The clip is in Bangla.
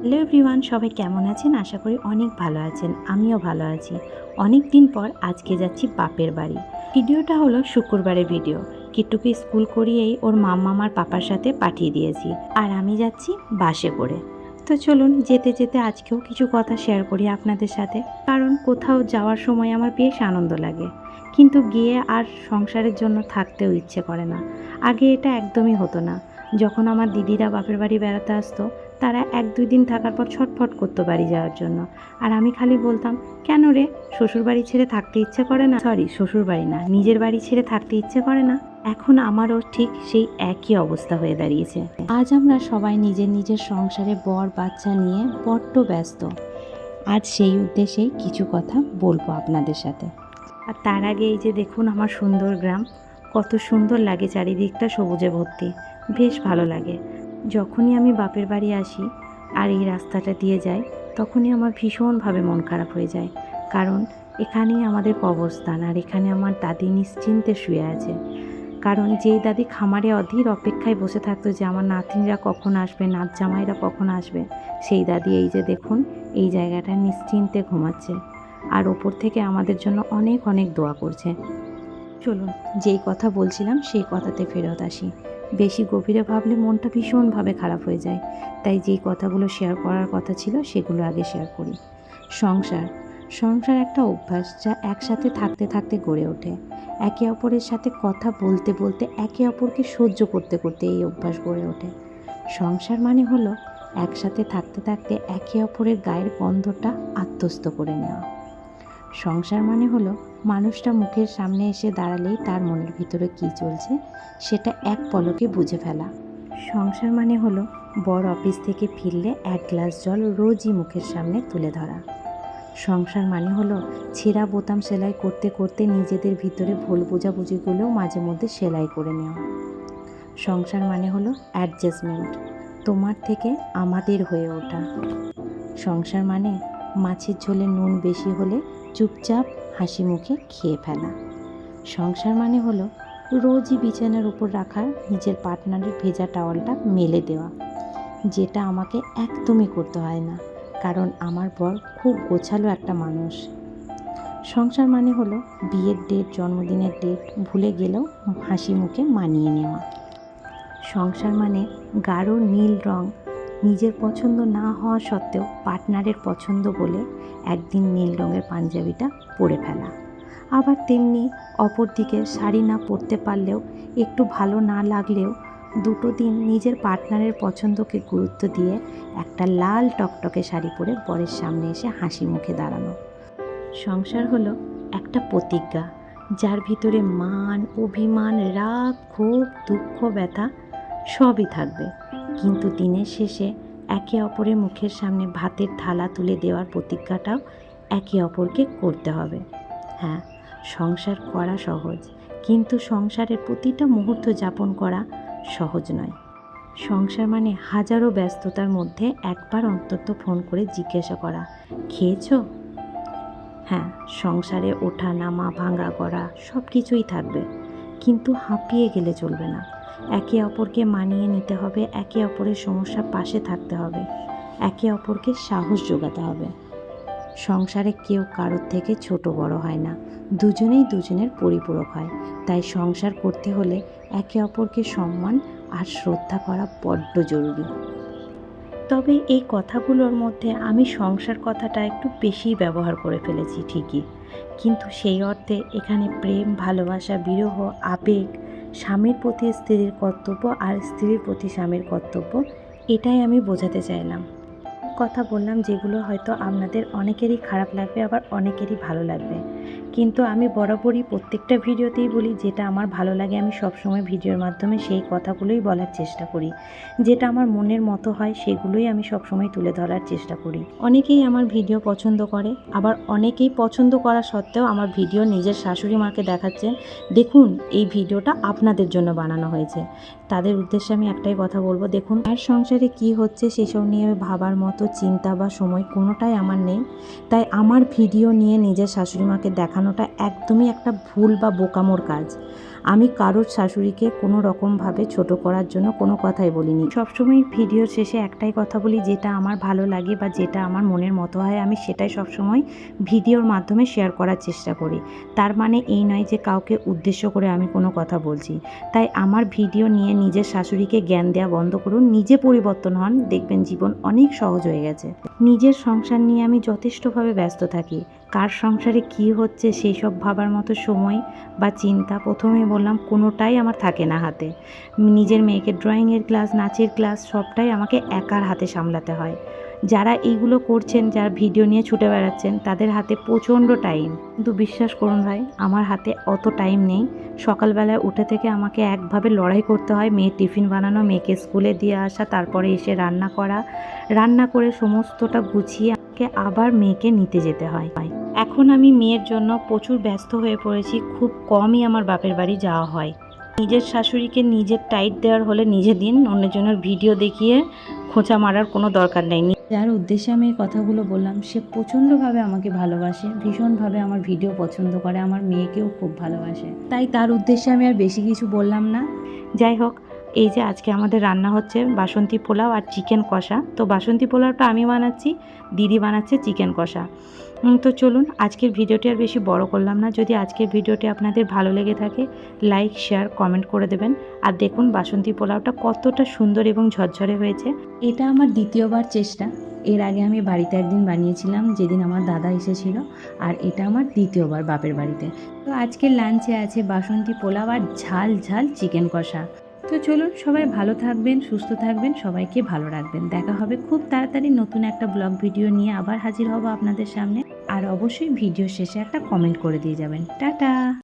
হ্যালো এভরিওয়ান, সবাই কেমন আছেন? আশা করি অনেক ভালো আছেন। আমিও ভালো আছি। অনেক দিন পর আজকে যাচ্ছি বাপের বাড়ি। ভিডিওটা হলো শুক্রবারের ভিডিও। কিট্টুকে স্কুল করিয়েই ওর মাম্মা আমার পাপার সাথে পাঠিয়ে দিয়েছি। আর আমি যাচ্ছি বাসে করে। তো চলুন, যেতে যেতে আজকেও কিছু কথা শেয়ার করি আপনাদের সাথে। কারণ কোথাও যাওয়ার সময় আমার বেশ আনন্দ লাগে। কিন্তু গিয়ে আর সংসারের জন্য থাকতেও ইচ্ছে করে না। আগে এটা একদমই হতো না। যখন আমার দিদিরা বাপের বাড়ি বেড়াতে আসতো, তারা এক দুই দিন থাকার পর ছটফট করতো বাড়ি যাওয়ার জন্য। আর আমি খালি বলতাম, কেন রে? শ্বশুর বাড়ি ছেড়ে থাকতে ইচ্ছে করে না? সরি শ্বশুর বাড়ি না, নিজের বাড়ি ছেড়ে থাকতে ইচ্ছে করে না। এখন আমারও ঠিক সেই একই অবস্থা হয়ে দাঁড়িয়েছে। আজ আমরা সবাই নিজের নিজের সংসারে বর, বাচ্চা নিয়ে বড্ড ব্যস্ত। আজ সেই উদ্দেশ্যেই কিছু কথা বলব আপনাদের সাথে। আর তার আগে এই যে দেখুন আমার সুন্দর গ্রাম কত সুন্দর লাগে চারিদিকটা সবুজে ভর্তি। বেশ ভালো লাগে। যখনই আমি বাপের বাড়ি আসি আর এই রাস্তাটা দিয়ে যাই, তখনই আমার ভীষণভাবে মন খারাপ হয়ে যায়। কারণ এখানেই আমাদের কবরস্থান আর এখানে আমার দাদি নিশ্চিন্তে শুয়ে আছে। কারণ যেই দাদি খামারে অধীর অপেক্ষায় বসে থাকতো যে আমার নাতিনরা কখন আসবে নাত জামাইরা কখন আসবে, সেই দাদি এই যে দেখুন, এই জায়গাটা নিশ্চিন্তে ঘুমাচ্ছে। আর ওপর থেকে আমাদের জন্য অনেক অনেক দোয়া করছে। চলুন, যেই কথা বলছিলাম সেই কথাতে ফেরত আসি। বেশি গভীরে ভাবলে মনটা ভীষণভাবে খারাপ হয়ে যায়। তাই যেই কথাগুলো শেয়ার করার কথা ছিল সেগুলো আগে শেয়ার করি। সংসার। সংসার একটা অভ্যাস যা একসাথে থাকতে থাকতে গড়ে ওঠে। একে অপরের সাথে কথা বলতে বলতে একে অপরকে সহ্য করতে করতে এই অভ্যাস গড়ে ওঠে। সংসার মানে হলো একসাথে থাকতে থাকতে একে অপরের গায়ের গন্ধটা আত্মস্থ করে নেওয়া। সংসার মানে হলো মানুষটা মুখের সামনে এসে দাঁড়ালেই তার মনের ভিতরে কী চলছে, সেটা এক পলকে বুঝে ফেলা। সংসার মানে হলো বড় অফিস থেকে ফিরলে এক গ্লাস জল রোজই মুখের সামনে তুলে ধরা। সংসার মানে হলো ছেঁড়া বোতাম সেলাই করতে করতে নিজেদের ভিতরে ভুল বোঝাবুঝিগুলোও মাঝে মধ্যে সেলাই করে নেওয়া। সংসার মানে হলো অ্যাডজাস্টমেন্ট, তোমার থেকে আমাদের হয়ে ওঠা। সংসার মানে মাছের ঝোলে নুন বেশি হলে চুপচাপ হাসি মুখে খেয়ে ফেলা। সংসার মানে হলো রোজই বিছানার উপর রাখা নিজের পার্টনারের ভেজা টাওয়ালটা মেলে দেওয়া, যেটা আমাকে একদমই করতে হয় না, কারণ আমার বর খুব গোছালো একটা মানুষ। সংসার মানে হলো বিয়ের ডেট জন্মদিনের ডেট ভুলে গেলেও হাসি মুখে মানিয়ে নেওয়া। সংসার মানে গাঢ় নীল রং নিজের পছন্দ না হওয়া সত্ত্বেও পার্টনারের পছন্দ বলে একদিন নীল রঙের পাঞ্জাবিটা পরে ফেলা। আবার তেমনি অপর দিকে শাড়ি না পরতে পারলেও একটু ভালো না লাগলেও দুটো দিন নিজের পার্টনারের পছন্দকে গুরুত্ব দিয়ে একটা লাল টকটকে শাড়ি পরে বরের সামনে এসে হাসি মুখে দাঁড়ানো। সংসার হলো একটা প্রতিজ্ঞা, যার ভিতরে মান, অভিমান, রাগ, ক্ষোভ, দুঃখ, ব্যথা সবই থাকবে। কিন্তু দিনের শেষে একে অপরের মুখের সামনে ভাতের থালা তুলে দেওয়ার প্রতিজ্ঞাটাও একে অপরকে করতে হবে। হ্যাঁ সংসার করা সহজ, কিন্তু সংসারের প্রতিটা মুহূর্ত যাপন করা সহজ নয়। সংসার মানে হাজারো ব্যস্ততার মধ্যে একবার অন্তত ফোন করে জিজ্ঞাসা করা। খেয়েছো? হ্যাঁ সংসারে ওঠা, নামা, ভাঙা করা সব কিছুই থাকবে, কিন্তু হাঁপিয়ে গেলে চলবে না। একে অপরকে মানিয়ে নিতে হবে, একে অপরের সমস্যার পাশে থাকতে হবে, একে অপরকে সাহস যোগাতে হবে। সংসারে কেউ কারোর থেকে ছোট বড় হয় না, দুজনেই দুজনের পরিপূরক হয়। তাই সংসার করতে হলে একে অপরকে সম্মান আর শ্রদ্ধা করা বড্ড জরুরি। তবে এই কথাগুলোর মধ্যে আমি সংসার কথাটা একটু বেশি ব্যবহার করে ফেলেছি ঠিকই। কিন্তু সেই অর্থে এখানে প্রেম, ভালোবাসা, বিরহ, আবেগ স্বামীর প্রতি স্ত্রীর কর্তব্য আর স্ত্রীর প্রতি স্বামীর কর্তব্য, এটাই আমি বোঝাতে চাইলাম। কথা বললাম যেগুলো হয়তো আপনাদের অনেকেরই খারাপ লাগবে, আবার অনেকেরই ভালো লাগবে। কিন্তু আমি বরাবরই প্রত্যেকটা ভিডিওতেই বলি, যেটা আমার ভালো লাগে, আমি সবসময় ভিডিওর মাধ্যমে সেই কথাগুলোই বলার চেষ্টা করি। যেটা আমার মনের মতো হয়, সেগুলোই আমি সবসময় তুলে ধরার চেষ্টা করি। অনেকেই আমার ভিডিও পছন্দ করে, আবার অনেকেই পছন্দ করা সত্ত্বেও আমার ভিডিও নিজের শাশুড়ি মাকে দেখাচ্ছেন, দেখুন, এই ভিডিওটা আপনাদের জন্য বানানো হয়েছে। তাদের উদ্দেশ্যে আমি একটাই কথা বলব, দেখুন আর সংসারে কি হচ্ছে, সেসব নিয়ে ভাবার মতো চিন্তা বা সময় কোনোটাই আমার নেই। তাই আমার ভিডিও নিয়ে নিজের শাশুড়ি মাকে দেখানোটা একদমই একটা ভুল বা বোকামোর কাজ। আমি কারোর শাশুড়িকে কোনো রকমভাবে ছোট করার জন্য কোনো কথাই বলিনি। সবসময় ভিডিওর শেষে একটাই কথা বলি, যেটা আমার ভালো লাগে বা যেটা আমার মনের মতো হয়, আমি সেটাই সবসময় ভিডিওর মাধ্যমে শেয়ার করার চেষ্টা করি। তার মানে এই নয় যে কাউকে উদ্দেশ্য করে আমি কোনো কথা বলছি। তাই আমার ভিডিও নিয়ে নিজের শাশুড়িকে জ্ঞান দেওয়া বন্ধ করুন, নিজে পরিবর্তন হন, দেখবেন জীবন অনেক সহজ হয়ে গেছে। নিজের সংসার নিয়ে আমি যথেষ্টভাবে ব্যস্ত থাকি। কার সংসারে কি হচ্ছে সেই সব ভাবার মতো সময় বা চিন্তা প্রথমে বললাম কোনোটাই আমার থাকে না হাতে। নিজের মেয়েকে ড্রয়িংয়ের ক্লাস নাচের ক্লাস সবটাই আমাকে একার হাতে সামলাতে হয়। যারা এইগুলো করছেন, যারা ভিডিও নিয়ে ছুটে বেড়াচ্ছেন, তাদের হাতে প্রচণ্ড টাইম কিন্তু বিশ্বাস করুন ভাই, আমার হাতে অত টাইম নেই। সকালবেলায় উঠে থেকে আমাকে একভাবে লড়াই করতে হয়, মেয়ের টিফিন বানানো, মেয়েকে স্কুলে দিয়ে আসা, তারপরে এসে রান্না করা। রান্না করে সমস্তটা গুছিয়ে আমাকে আবার মেয়েকে নিতে যেতে হয়। এখন আমি মেয়ের জন্য প্রচুর ব্যস্ত হয়ে পড়েছি, খুব কমই আমার বাপের বাড়ি যাওয়া হয়। নিজের শাশুড়িকে নিজের টাইট দেওয়ার হলে নিজে দিন, অন্যজনের ভিডিও দেখিয়ে খোঁচা মারার কোনো দরকার নেই। যার উদ্দেশ্যে আমি এই কথাগুলো বললাম, সে প্রচণ্ডভাবে আমাকে ভালোবাসে, ভীষণভাবে আমার ভিডিও পছন্দ করে, আমার মেয়েকেও খুব ভালোবাসে। তাই তার উদ্দেশ্যে আমি আর বেশি কিছু বললাম না। যাই হোক এই যে আজকে আমাদের রান্না হচ্ছে বাসন্তী পোলাও আর চিকেন কষা। তো বাসন্তী পোলাওটা আমি বানাচ্ছি, দিদি বানাচ্ছে চিকেন কষা। তো চলুন আজকের ভিডিওটি আর বেশি বড় করলাম না। যদি আজকের ভিডিওটি আপনাদের ভালো লেগে থাকে, লাইক, শেয়ার, কমেন্ট করে দেবেন। আর দেখুন বাসন্তী পোলাওটা কতটা সুন্দর এবং ঝরঝরে হয়েছে। এটা আমার দ্বিতীয়বার চেষ্টা। এর আগে আমি বাড়িতে একদিন বানিয়েছিলাম, যেদিন আমার দাদা এসেছিল, আর এটা আমার দ্বিতীয়বার বাপের বাড়িতে। তো আজকের লাঞ্চে আছে বাসন্তী পোলাও আর ঝাল ঝাল চিকেন কষা। তো চলুন সবাই ভালো থাকবেন, সুস্থ থাকবেন, সবাইকে ভালো রাখবেন। দেখা হবে খুব তাড়াতাড়ি নতুন একটা ব্লগ ভিডিও নিয়ে আবার হাজির হব আপনাদের সামনে। আর অবশ্যই ভিডিও শেষে একটা কমেন্ট করে দিয়ে যাবেন। টাটা!